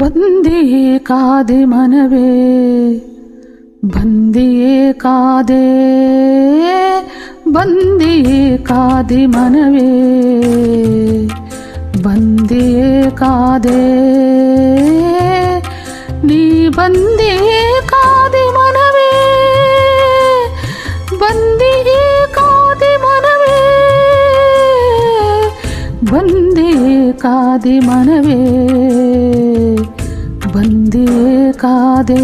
ಬಂದಿಯೇ ಕಾದೆ ಮನವೇ ಬಂದಿಯೇ ಕಾದೆ ಬಂದಿಯೇ ಕಾದೆ ಮನವೇ ಬಂದಿಯೇ ಕಾದೆ ನೀ ಬಂದಿಯೇ ಕಾದೆ ಮನವೇ ಬಂದಿಯೇ ಕಾದೆ ಮನವೇ ಬಂದಿಯೇ ಕಾದೆ ಮನವೇ வந்து காதே.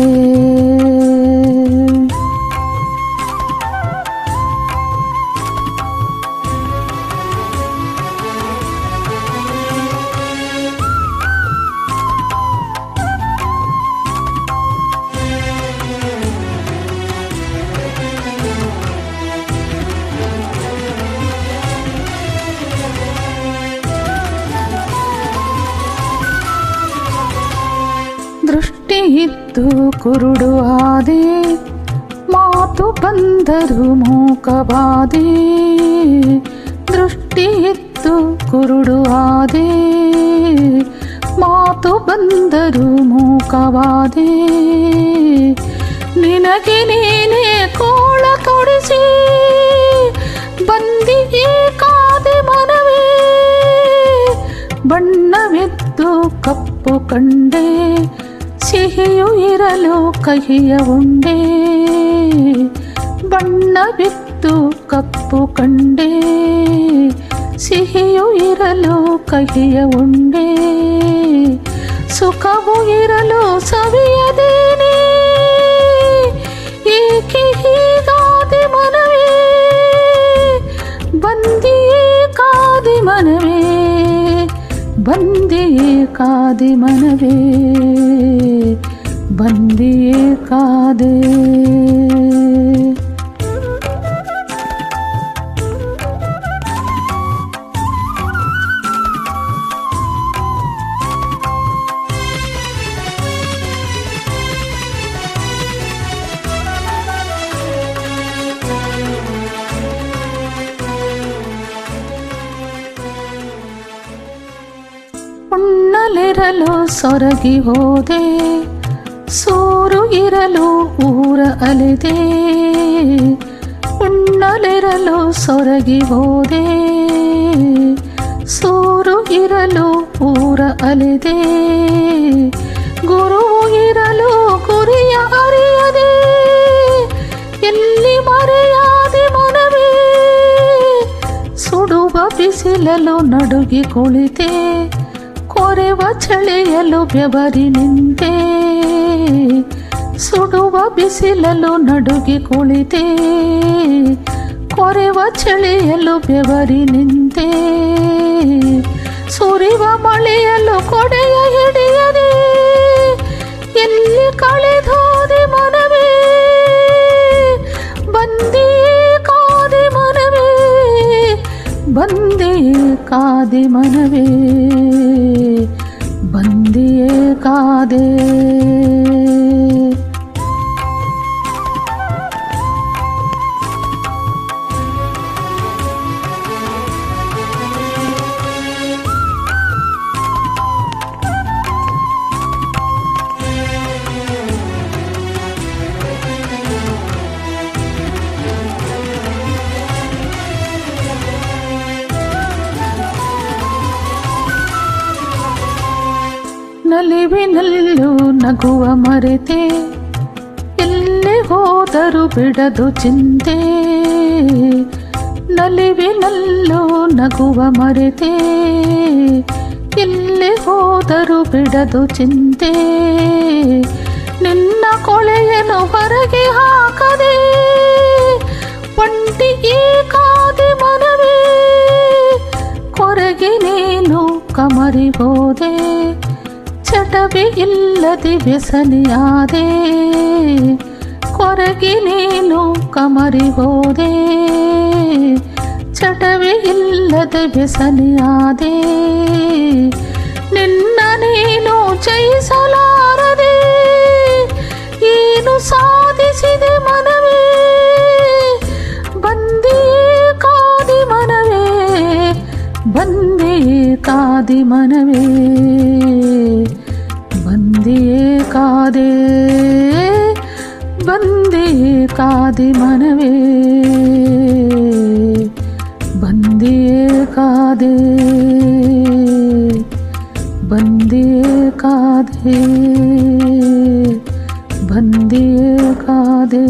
ದೃಷ್ಟಿ ಇತ್ತು ಕುರುಡು ಆದೆ ಮಾತು ಬಂದರು ಮೂಕಬಾದಿ ದೃಷ್ಟಿ ಇತ್ತು ಕುರುಡು ಆದೆ ಮಾತು ಬಂದರು ಮೂಕವಾದೆ. ನಿನಗೆ ನೀನೇ ಕೋಳ ತೊಡಿಸಿ ಬಂದಿ ಕಾದೆ ಮನವೇ. ಬಣ್ಣವೆದ್ದು ಕಪ್ಪು ಕಂಡೆ ಸಿಹಿಯು ಇರಲು ಕಹಿಯ ಉಂಡೆ ಬಣ್ಣವಿತ್ತು ಕಪ್ಪು ಕಂಡೆ ಸಿಹಿಯು ಇರಲು ಕಹಿಯ ಉಂಡೆ ಸುಖವು ಇರಲು ಸವಿಯದೇನೆ ಏಕೆ ಹೀಗಾದೆ ಮನವೇ ಬಂದಿಯೇ ಕಾದೆ ಮನವೇ ಬಂದಿಯೇ ಕಾದೆ ಮನವೇ ಬಂದಿಯೇ ಕಾದೆ ಉಣ್ಣಲಿರಲು ಸೊರಗಿ ಹೋದೆ, ಸೂರು ಇರಲು ಊರ ಅಲೆದೆ. ಉಣ್ಣಲಿರಲು ಸೊರಗಿ ಹೋದೆ, ಸೂರು ಇರಲು ಊರ ಅಲೆದೆ. ಗುರು ಇರಲು ಗುರಿಯ ಅರಿಯದೆ, ಎಲ್ಲಿ ಮರೆಯಾದೆ ಮನವೇ. ಸುಡುವ ಬಿಸಿಲಲು ನಡುಗಿ ಕುಳಿತೆ ಕೊರೆವ ಚಳಿಯಲು ಬೆವರಿ ನಿಂತೆ ಸುಡುವ ಬಿಸಿಲಲು ನಡುಗಿ ಕುಳಿತೆ ಕೊರೆವ ಚಳಿಯಲು ಬೆವರಿ ನಿಂತೆ ಸುರಿವ ಮಳೆಯಲು ಕೊಡೆಯ ಹಿಡಿಯದೆ ಎಲ್ಲಿ ಕಳೆದೋದೆ ಮನವೇ ಬಂದಿಯೇ ಕಾದೆ ಮನವೇ ಬಂದಿಯೇ ಕಾದೆ ಮನವೇ காதே. ನಲಿವಿನಲ್ಲೂ ನಗುವ ಮರೆತೆ, ಎಲ್ಲೇ ಹೋದರೂ ಬಿಡದು ಚಿಂತೆ. ನಲಿವಿನಲ್ಲೂ ನಗುವ ಮರೆತೆ, ಎಲ್ಲೇ ಹೋದರೂ ಬಿಡದು ಚಿಂತೆ. ನಿನ್ನ ಕೊಳೆಯನ್ನು ಹೊರಗೆ ಹಾಕದೆ, ಒಂಟಿ ಈ ಮನವೇ, ಕೊರಗೆ ನೀನು ಕಮರಿ ಹೋದೆ. ಚಟವೇ ಇಲ್ಲದೆ ವ್ಯಸನಿಯಾದೆ ಕೊರಗೆ ನೀನು ಕಮರಿ ಹೋದೆ ಚಟವೇ ಇಲ್ಲದೆ ವ್ಯಸನಿಯಾದೆ ನಿನ್ನ ನೀನು ಜಯಿಸಲಾರದೆ ಏನು ಸಾಧಿಸಿದೆ ಮನವೇ ಬಂದಿಯೇ ಕಾದಿ ಮನವೇ ಬಂದಿಯೇ ಕಾದಿ ಮನವೇ ಬಂದಿಯೇ കാതേ ബന്ദേ കാതി മനവേ. ബന്ദിയേ കാതേ ബന്ദിയേ കാതേ ബന്ദിയേ കാതേ.